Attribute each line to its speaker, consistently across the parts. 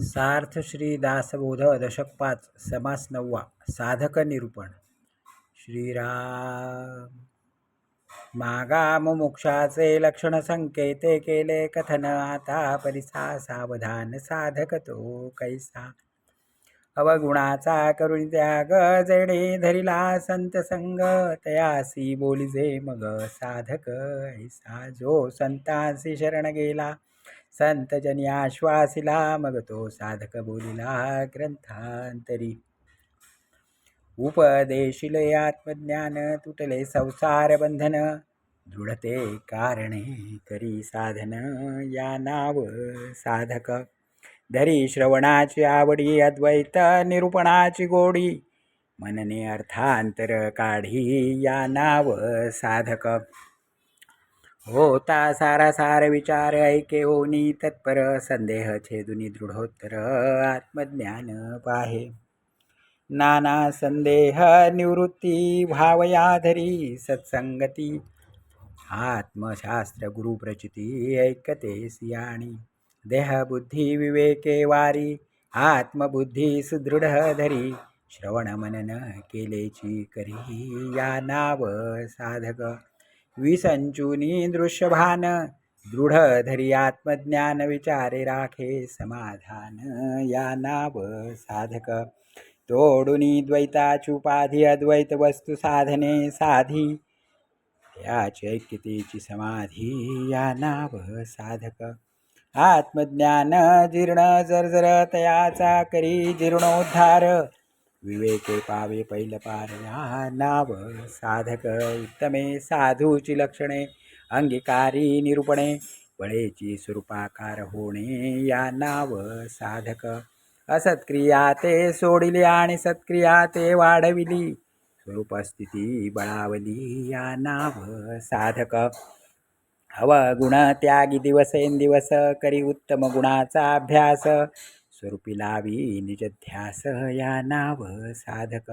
Speaker 1: सार्थ श्री दासबोध दशक पाच समास नववा साधक निरूपण. श्रीराम. मागाम मोक्षाचे लक्षण संकेते केले कथन. आता परिसा सावधान साधक तो कैसा. अवगुणाचा करुण त्याग जेणे धरिला संत संग. तयासी बोलिजे मग साधक ऐसा. जो संतांसी शरण गेला. संतजनी आश्वासिला मग तो साधक बोलिला ग्रंथांतरी. उपदेशिले आत्मज्ञान तुटले संसार बंधन दृढते कारणे करी साधन या नाव साधक. धरी श्रवणाची आवडी अद्वैत निरूपणाची गोडी मनने अर्थांतर काढी या नाव साधक. होता सारा सार विचार ऐके होनी तत्पर संदेह छेदुनी दृढोत्तर आत्मज्ञान पाहे. नाना संदेह निवृत्ती भावयाधरी सत्संगती. आत्मशास्त्र गुरुप्रचिती ऐकते सियाणी. देहबुद्धी विवेके वारी आत्मबुद्धी सुदृढ धरी. श्रवण मनन केलेची करी या नाव साधक. विसंचुनी दृश्यभान दृढ धरी आत्मज्ञान विचारे राखे समाधान या नाव साधक। तोडुनी द्वैताची उपाधी अद्वैत वस्तू साधने साधी। या चैक्यतेची समाधी या नाव साधक। आत्मज्ञान जीर्ण जर्जर तयाचा करी जीर्णोद्धार। विवेके पावे पैल पार या नाव साधक उत्तमे साधूची लक्षणे अंगीकारी निरूपणे बळेची स्वरूपाकार होणे या नाव साधक. असत्क्रिया ते सोडिली आणि सत्क्रिया ते वाढविली. स्वरूपस्थिती बळावली या नाव साधक. गुण त्यागी दिवसेंदिवस करी उत्तम गुणाचा अभ्यास. स्वरूपी लावी निजध्यास या नाव साधक.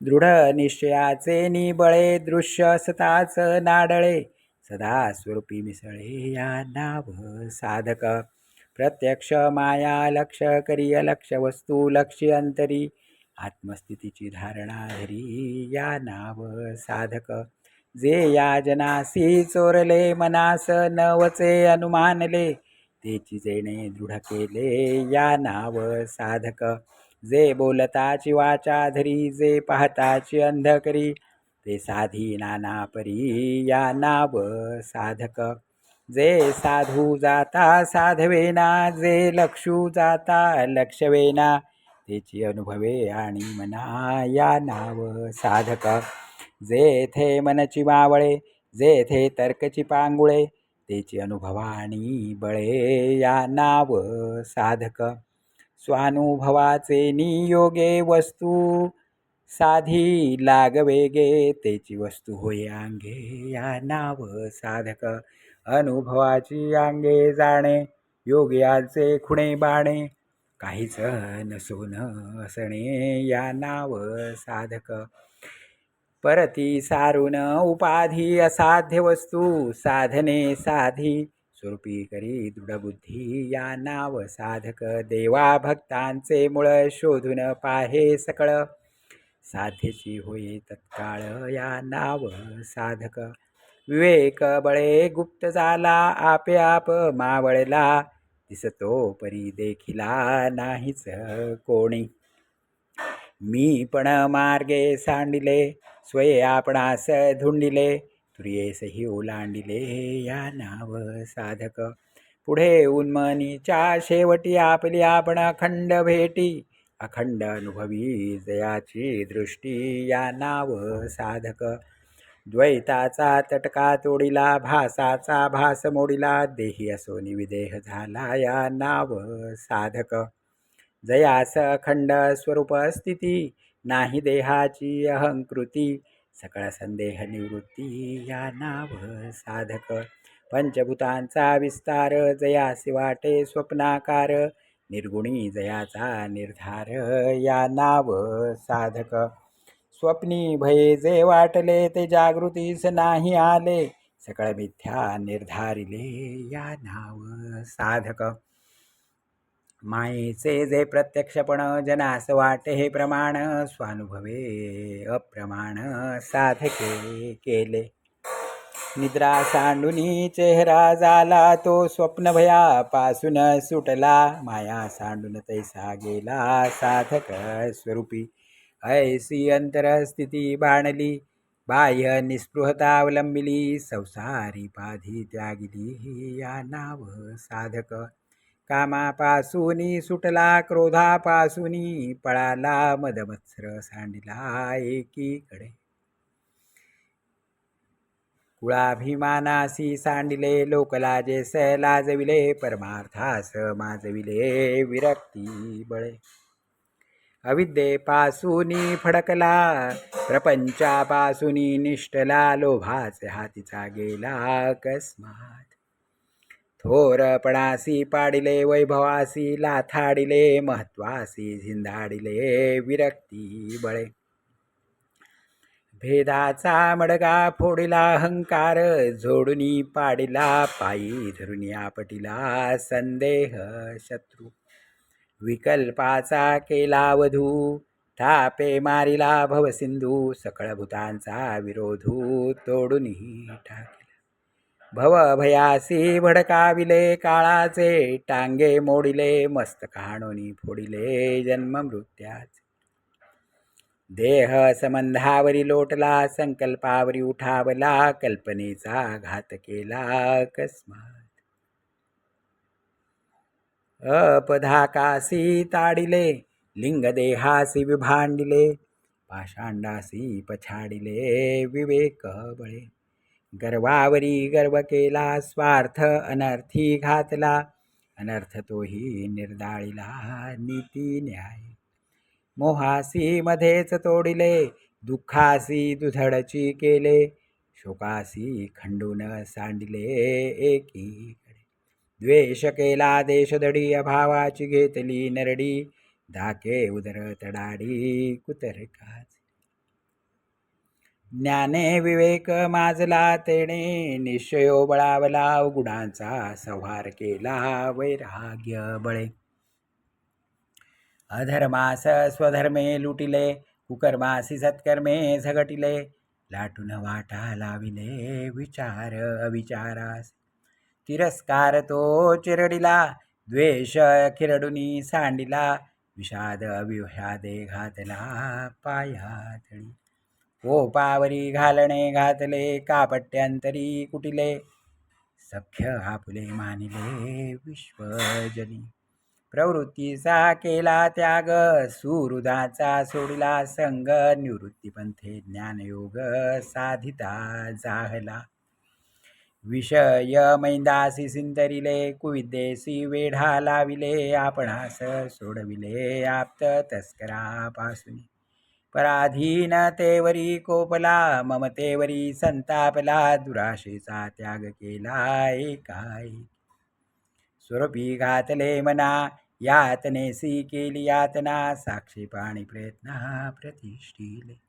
Speaker 1: दृढ निश्चयाचे निबळे दृश्य सताच नाडळे सदा स्वरूपी मिसळे या नाव साधक. प्रत्यक्ष माया लक्ष करी अलक्ष वस्तू लक्ष्य अंतरी आत्मस्थितीची धारणा धरी या नाव साधक. जे या जनासी चोरले मनास नवचे अनुमानले तेची जेणे दृढ केले. या नाव साधक. जे बोलताची वाचा धरी जे पाहताची अंधकरी ते साधी नाना परी. या नाव साधक. जे साधू जाता साधवेना जे लक्षू जाता लक्षवेना तेची अनुभवे आणि मना. या नाव साधक. जे थे मनची मावळे जे थे तर्कची पांगुळे तेची अनुभवानी बळे या नाव साधक. स्वानुभवाचे नियोगे वस्तू साधी लागवेगे तेची वस्तू होय अंगे या नाव साधक. अनुभवाची अंगे जाणे योग्याचे खुणे बाणे. काहीच नसून असणे या नाव साधक. परती सारून उपाधी असाध्य वस्तू साधने साधी. स्वरूपी करी दृढबुद्धी या नाव साधक देवा भक्तांचे मुळ शोधून पाहे सकळ. साध्यची होई तत्काळ या नाव साधक. विवेक बळे गुप्त झाला आपे आप मावळला. दिसतो परी देखिला नाहीच कोणी. मी पण मार्गे सांडिले स्वये आपणास धुंडिले तुर्येसही ओलांडिले या नाव साधक. पुढे उन्मनीच्या शेवटी आपली आपण अखंड भेटी. अखंड अनुभवी जयाची दृष्टी या नाव साधक. द्वैताचा तटका तोडिला भासाचा भास मोडिला देही असो निविदेह झाला या नाव साधक. जयास अखंड स्वरूप स्थिती नाही देहाची अहंकृती सकळ संदेह निवृत्ती या नाव साधक. पंचभूतांचा विस्तार जयासी वाटे स्वप्नाकार निर्गुणी जयाचा निर्धार या नाव साधक. स्वप्नी भये जे वाटले ते जागृतीस नाही आले सकळ मिथ्या निर्धारिले या नाव साधक. मायेचे जे प्रत्यक्षपण जनास वाटे हे प्रमाण स्वानुभवे अप्रमाण साधके केले. निद्रा सांडूनी चेहरा झाला तो स्वप्न भयापासून सुटला. माया सांडून तैसा गेला साधक स्वरूपी. ऐसी अंतरस्थिती बाणली बाह्य निस्पृहता अवलंबिली संसारी पाधी त्यागिली या नाव साधक. कामापासूनी सुटला क्रोधापासूनी पळाला मदमत्सर सांडला एकीकडे. कुळाभिमानासी सांडिले स लाजविले परमार्थास माजविले विरक्ती बळे. अविद्येपासूनी फडकला प्रपंचापासूनी निष्ठला लोभाचे हातीचा गेला अकस्मात थोरपणासी पाडिले वैभवासी लाथाडिले महत्वासी झिंधाडिले विरक्ती बळे. भेदाचा मडगा फोडिला अहंकार झोडूनी पाडिला पायी धरुनी आपटिला संदेह शत्रू. विकल्पाचा केला वधू थापे मारिला भवसिंधू सकळ भूतांचा विरोधू तोडूनही टाकिला भवभयासी भडकाविले काळाचे टांगे मोडिले मस्तक हाणोनी फोडिले जन्म मृत्याचे. देह संबंधावरी लोटला संकल्पावरी उठावला कल्पनेचा घात केला अकस्मात. अपधाकासी ताडिले लिंगदेहासी विभांडिले पाषांडासी पछाडिले विवेक बळे. गर्वावरी गर्व केला स्वार्थ अनर्थी घातला. अनर्थ तोही निर्दाळीला नीती न्याय. मोहासी मध्येच तोडिले दुःखासी दुधडची केले. शोकासी खंडून सांडले एकीकडे. द्वेष केला देशदडी अभावाची घेतली नरडी. धाके उदर तडाडी कुतरकाच. ज्ञाने विवेक माजला तेणे निश्चयो बळावला गुणांचा संहार केला वैराग्य बळे. अधर्मास स्वधर्मे लुटिले कुकर्मासी सत्कर्मे झगटिले लाटून वाटा लाविले विचार अविचारास. तिरस्कार तो चिरडिला द्वेष खिरडुनी सांडिला विषाद अविषादे घातला पायातळी गोपावरी घालणे घातले कापट्यांतरी कुटिले. सख्य आपुले मानिले विश्वजनी. प्रवृत्तीचा केला त्याग सुहृदाचा सोडिला संग. निवृत्तीपंथे ज्ञानयोग साधिता जाहला. विषय मैंदासी सिंतरिले कुविद्येसी वेढा लाविले. आपणास सोडविले आप्त तस्करापासून. पराधीनतेवरी कोपला ममतेवरी संतापला दुराशेचा त्याग केला एकाई स्वरूपी घातले मना यातनेसी केली यातना साक्षीपाणी प्रयत्न प्रतिष्ठिले.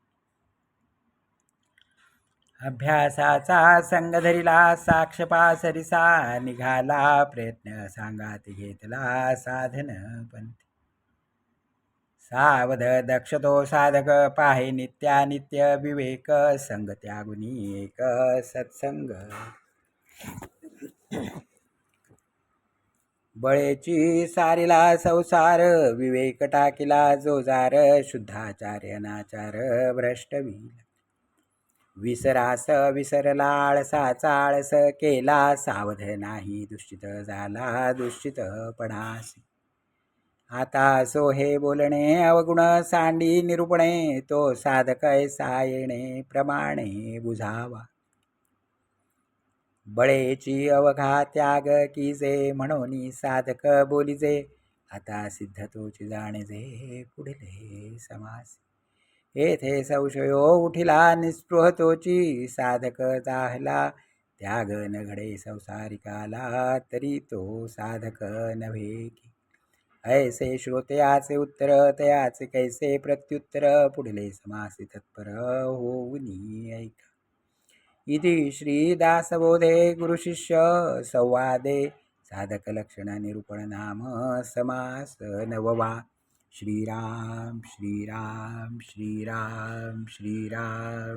Speaker 1: अभ्यासाचा संग धरिला साक्षपा सरिसा निघाला प्रयत्न सांगात घेतला साधन पंथ. सावध दक्षतो साधक पाहे नित्यानित्य विवेक संग त्यागुनी एक सत्संग. बळेची सारिला संसार विवेक टाकिला जोजार शुद्धाचार्य नाचार भ्रष्टवील विसरास विसरला आळसाचा आळस केला सावध नाही दुश्चित झाला दुष्टितपणासी आता सो हे बोलणे अवगुण सांडी निरूपणे तो साधक ऐसा येणे प्रमाणे बुझावा. बळेची अवघा त्याग कीजे म्हणून साधक बोलिजे. आता सिद्ध तोची जाणेजे पुढले समास येथे संशयो उठिला निस्पृह तोची साधक जाहला. त्याग न घडे संसारिकाला तरी तो साधक नव्हे की. ऐसे श्रोतयाचे उत्तर तयाचे कैसे प्रत्युत्तर? पुढले समासे तत्पर होऊनी ऐका। इति श्रीदासबोधे गुरुशिष्य संवादे। साधक लक्षण निरूपण नाम समास नववा। श्रीराम श्रीराम श्रीराम श्रीराम।